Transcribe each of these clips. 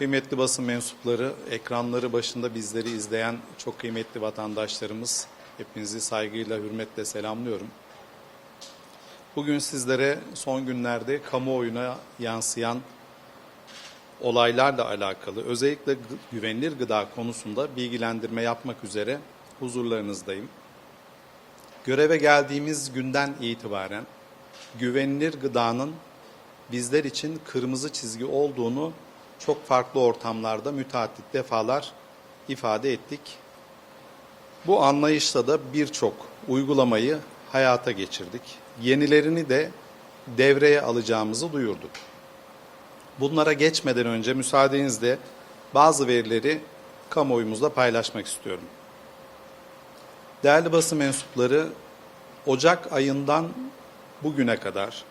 kıymetli basın mensupları, ekranları başında bizleri izleyen çok kıymetli vatandaşlarımız, hepinizi saygıyla, hürmetle selamlıyorum. Bugün sizlere son günlerde kamuoyuna yansıyan olaylarla alakalı özellikle güvenilir gıda konusunda bilgilendirme yapmak üzere huzurlarınızdayım. Göreve geldiğimiz günden itibaren güvenilir gıdanın bizler için kırmızı çizgi olduğunu çok farklı ortamlarda müteaddit defalar ifade ettik. Bu anlayışla da birçok uygulamayı hayata geçirdik. Yenilerini de devreye alacağımızı duyurduk. Bunlara geçmeden önce müsaadenizle bazı verileri kamuoyumuzla paylaşmak istiyorum. Değerli basın mensupları, Ocak ayından bugüne kadar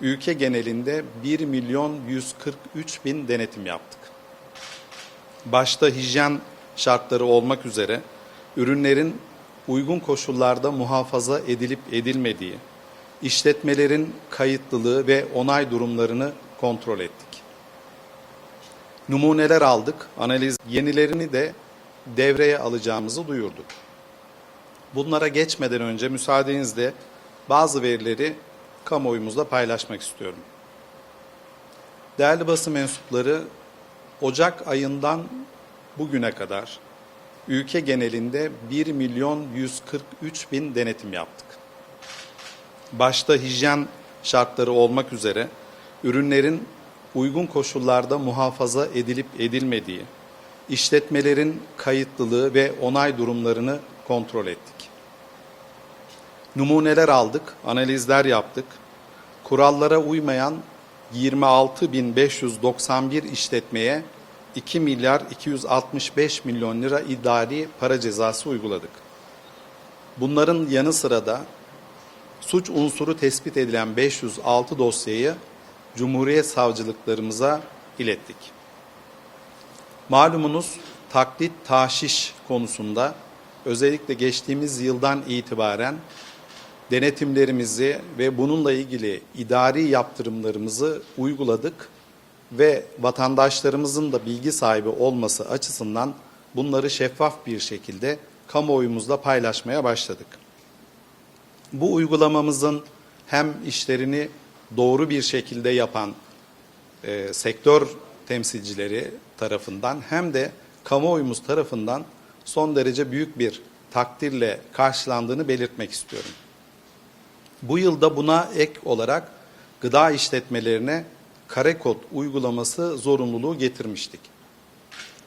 ülke genelinde 1 milyon 143 bin denetim yaptık. Başta hijyen şartları olmak üzere ürünlerin uygun koşullarda muhafaza edilip edilmediği, işletmelerin kayıtlılığı ve onay durumlarını kontrol ettik. Numuneler aldık, analiz yenilerini de devreye alacağımızı duyurduk. Bunlara geçmeden önce müsaadenizle bazı verileri kamuoyumuzla paylaşmak istiyorum. Değerli basın mensupları, Ocak ayından bugüne kadar ülke genelinde 1 milyon 143 bin denetim yaptık. Başta hijyen şartları olmak üzere ürünlerin uygun koşullarda muhafaza edilip edilmediği, işletmelerin kayıtlılığı ve onay durumlarını kontrol ettik. Numuneler aldık, analizler yaptık. Kurallara uymayan 26.591 işletmeye 2 milyar 265 milyon lira idari para cezası uyguladık. Bunların yanı sıra da suç unsuru tespit edilen 506 dosyayı Cumhuriyet savcılıklarımıza ilettik. Malumunuz taklit taşiş konusunda özellikle geçtiğimiz yıldan itibaren denetimlerimizi ve bununla ilgili idari yaptırımlarımızı uyguladık ve vatandaşlarımızın da bilgi sahibi olması açısından bunları şeffaf bir şekilde kamuoyumuzla paylaşmaya başladık. Bu uygulamamızın hem işlerini doğru bir şekilde yapan e, sektör temsilcileri tarafından hem de kamuoyumuz tarafından son derece büyük bir takdirle karşılandığını belirtmek istiyorum. Bu yılda buna ek olarak gıda işletmelerine kare kod uygulaması zorunluluğu getirmiştik.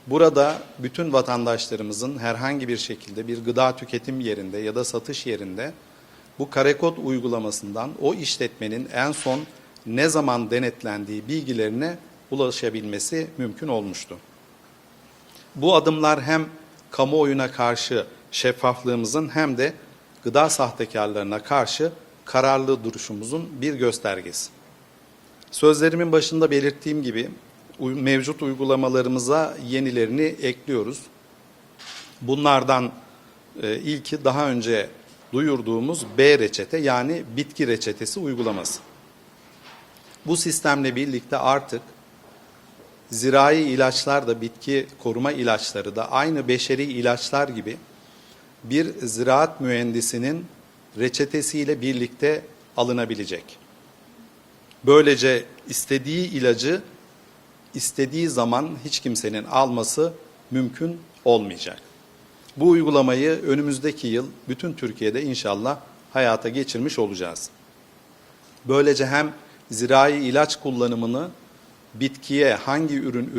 Burada bütün vatandaşlarımızın herhangi bir şekilde bir gıda tüketim yerinde ya da satış yerinde bu kare kod uygulamasından o işletmenin en son ne zaman denetlendiği bilgilerine ulaşabilmesi mümkün olmuştu. Bu adımlar hem kamuoyuna karşı şeffaflığımızın hem de gıda sahtekarlarına karşı kararlı duruşumuzun bir göstergesi. Sözlerimin başında belirttiğim gibi mevcut uygulamalarımıza yenilerini ekliyoruz. Bunlardan e, ilki daha önce duyurduğumuz B reçete yani bitki reçetesi uygulaması. Bu sistemle birlikte artık zirai ilaçlar da bitki koruma ilaçları da aynı beşeri ilaçlar gibi bir ziraat mühendisinin reçetesiyle birlikte alınabilecek. Böylece istediği ilacı istediği zaman hiç kimsenin alması mümkün olmayacak. Bu uygulamayı önümüzdeki yıl bütün Türkiye'de inşallah hayata geçirmiş olacağız. Böylece hem zirai ilaç kullanımını bitkiye hangi ürün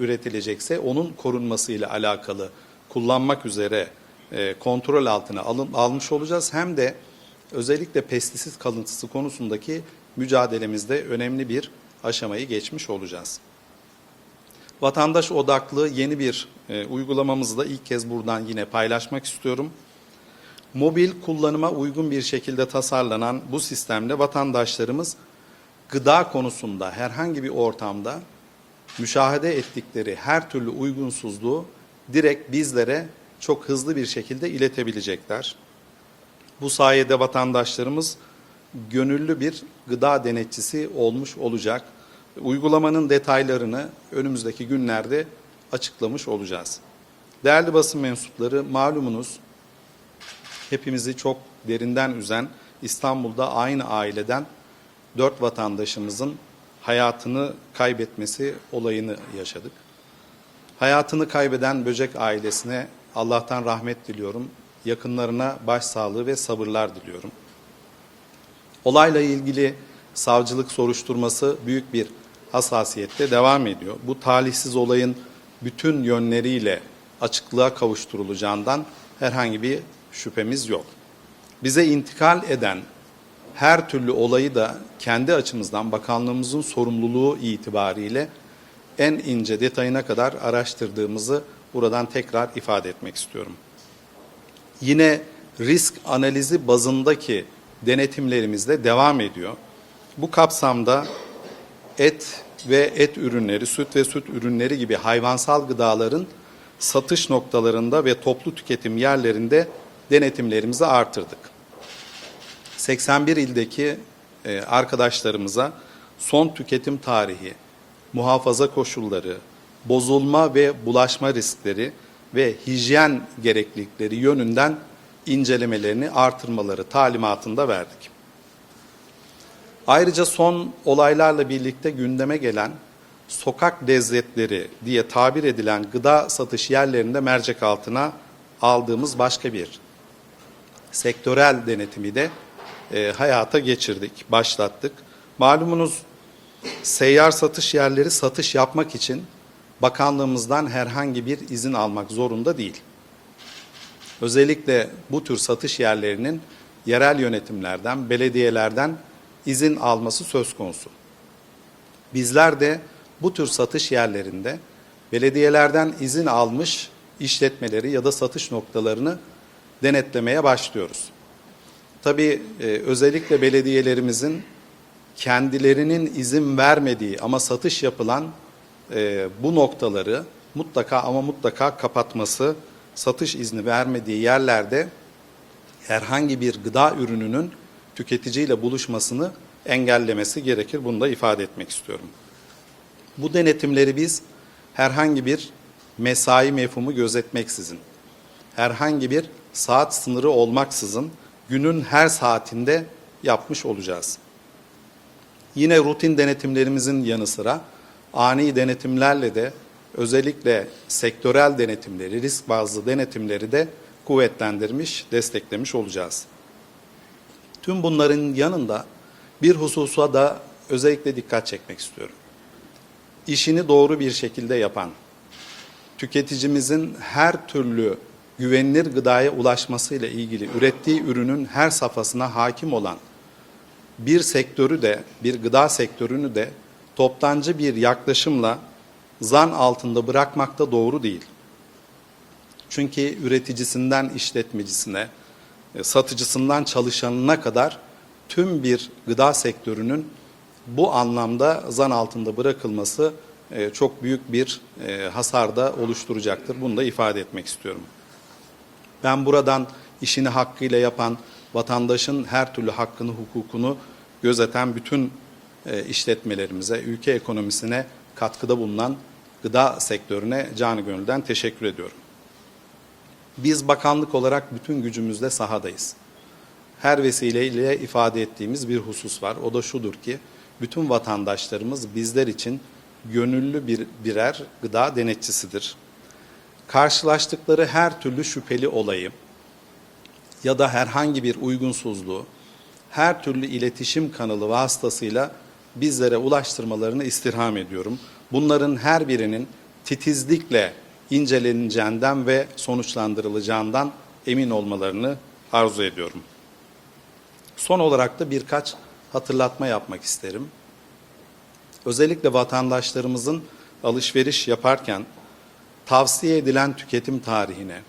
üretilecekse onun korunmasıyla alakalı kullanmak üzere e, kontrol altına alın, almış olacağız. Hem de özellikle pestisit kalıntısı konusundaki mücadelemizde önemli bir aşamayı geçmiş olacağız. Vatandaş odaklı yeni bir e, uygulamamızı da ilk kez buradan yine paylaşmak istiyorum. Mobil kullanıma uygun bir şekilde tasarlanan bu sistemle vatandaşlarımız gıda konusunda herhangi bir ortamda müşahede ettikleri her türlü uygunsuzluğu direkt bizlere çok hızlı bir şekilde iletebilecekler. Bu sayede vatandaşlarımız gönüllü bir gıda denetçisi olmuş olacak. Uygulamanın detaylarını önümüzdeki günlerde açıklamış olacağız. Değerli basın mensupları malumunuz hepimizi çok derinden üzen İstanbul'da aynı aileden dört vatandaşımızın hayatını kaybetmesi olayını yaşadık. Hayatını kaybeden Böcek ailesine Allah'tan rahmet diliyorum. Yakınlarına başsağlığı ve sabırlar diliyorum. Olayla ilgili savcılık soruşturması büyük bir hassasiyette devam ediyor. Bu talihsiz olayın bütün yönleriyle açıklığa kavuşturulacağından herhangi bir şüphemiz yok. Bize intikal eden her türlü olayı da kendi açımızdan bakanlığımızın sorumluluğu itibariyle en ince detayına kadar araştırdığımızı buradan tekrar ifade etmek istiyorum. Yine risk analizi bazındaki denetimlerimiz de devam ediyor. Bu kapsamda et ve et ürünleri, süt ve süt ürünleri gibi hayvansal gıdaların satış noktalarında ve toplu tüketim yerlerinde denetimlerimizi artırdık. 81 ildeki e, arkadaşlarımıza son tüketim tarihi, muhafaza koşulları, bozulma ve bulaşma riskleri ve hijyen gereklilikleri yönünden incelemelerini artırmaları talimatında verdik. Ayrıca son olaylarla birlikte gündeme gelen sokak lezzetleri diye tabir edilen gıda satış yerlerinde mercek altına aldığımız başka bir sektörel denetimi de e, hayata geçirdik, başlattık. Malumunuz seyyar satış yerleri satış yapmak için bakanlığımızdan herhangi bir izin almak zorunda değil. Özellikle bu tür satış yerlerinin yerel yönetimlerden, belediyelerden izin alması söz konusu. Bizler de bu tür satış yerlerinde belediyelerden izin almış işletmeleri ya da satış noktalarını denetlemeye başlıyoruz. Tabii e, özellikle belediyelerimizin kendilerinin izin vermediği ama satış yapılan e, bu noktaları mutlaka ama mutlaka kapatması, satış izni vermediği yerlerde herhangi bir gıda ürününün tüketiciyle buluşmasını engellemesi gerekir. Bunu da ifade etmek istiyorum. Bu denetimleri biz herhangi bir mesai mefhumu gözetmeksizin, herhangi bir saat sınırı olmaksızın günün her saatinde yapmış olacağız. Yine rutin denetimlerimizin yanı sıra ani denetimlerle de özellikle sektörel denetimleri, risk bazlı denetimleri de kuvvetlendirmiş, desteklemiş olacağız. Tüm bunların yanında bir hususa da özellikle dikkat çekmek istiyorum. İşini doğru bir şekilde yapan, tüketicimizin her türlü güvenilir gıdaya ulaşmasıyla ilgili ürettiği ürünün her safhasına hakim olan bir sektörü de, bir gıda sektörünü de toptancı bir yaklaşımla zan altında bırakmak da doğru değil. Çünkü üreticisinden işletmecisine, e, satıcısından çalışanına kadar tüm bir gıda sektörünün bu anlamda zan altında bırakılması e, çok büyük bir e, hasar da oluşturacaktır. Bunu da ifade etmek istiyorum. Ben buradan işini hakkıyla yapan, vatandaşın her türlü hakkını, hukukunu gözeten bütün işletmelerimize, ülke ekonomisine katkıda bulunan gıda sektörüne canı gönülden teşekkür ediyorum. Biz bakanlık olarak bütün gücümüzle sahadayız. Her vesileyle ifade ettiğimiz bir husus var. O da şudur ki bütün vatandaşlarımız bizler için gönüllü bir birer gıda denetçisidir. Karşılaştıkları her türlü şüpheli olayı ya da herhangi bir uygunsuzluğu her türlü iletişim kanalı vasıtasıyla bizlere ulaştırmalarını istirham ediyorum. Bunların her birinin titizlikle inceleneceğinden ve sonuçlandırılacağından emin olmalarını arzu ediyorum. Son olarak da birkaç hatırlatma yapmak isterim. Özellikle vatandaşlarımızın alışveriş yaparken tavsiye edilen tüketim tarihine,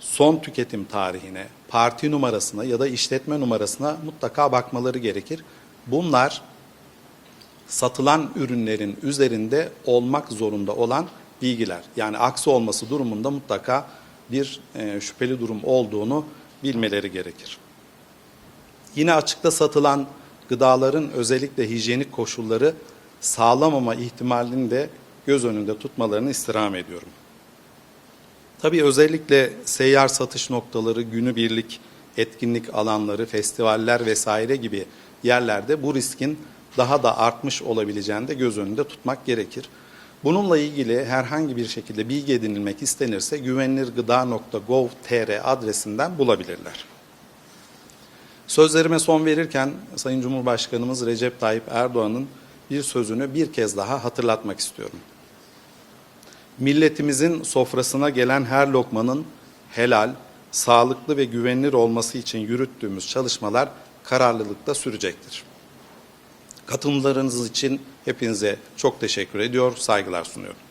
son tüketim tarihine, parti numarasına ya da işletme numarasına mutlaka bakmaları gerekir. Bunlar satılan ürünlerin üzerinde olmak zorunda olan bilgiler. Yani aksi olması durumunda mutlaka bir e, şüpheli durum olduğunu bilmeleri gerekir. Yine açıkta satılan gıdaların özellikle hijyenik koşulları sağlamama ihtimalini de göz önünde tutmalarını istirham ediyorum. Tabii özellikle seyyar satış noktaları, günübirlik etkinlik alanları, festivaller vesaire gibi yerlerde bu riskin daha da artmış olabileceğini de göz önünde tutmak gerekir. Bununla ilgili herhangi bir şekilde bilgi edinilmek istenirse güvenilirgıda.gov.tr adresinden bulabilirler. Sözlerime son verirken Sayın Cumhurbaşkanımız Recep Tayyip Erdoğan'ın bir sözünü bir kez daha hatırlatmak istiyorum. Milletimizin sofrasına gelen her lokmanın helal, sağlıklı ve güvenilir olması için yürüttüğümüz çalışmalar kararlılıkta sürecektir. Katılımlarınız için hepinize çok teşekkür ediyor, saygılar sunuyorum.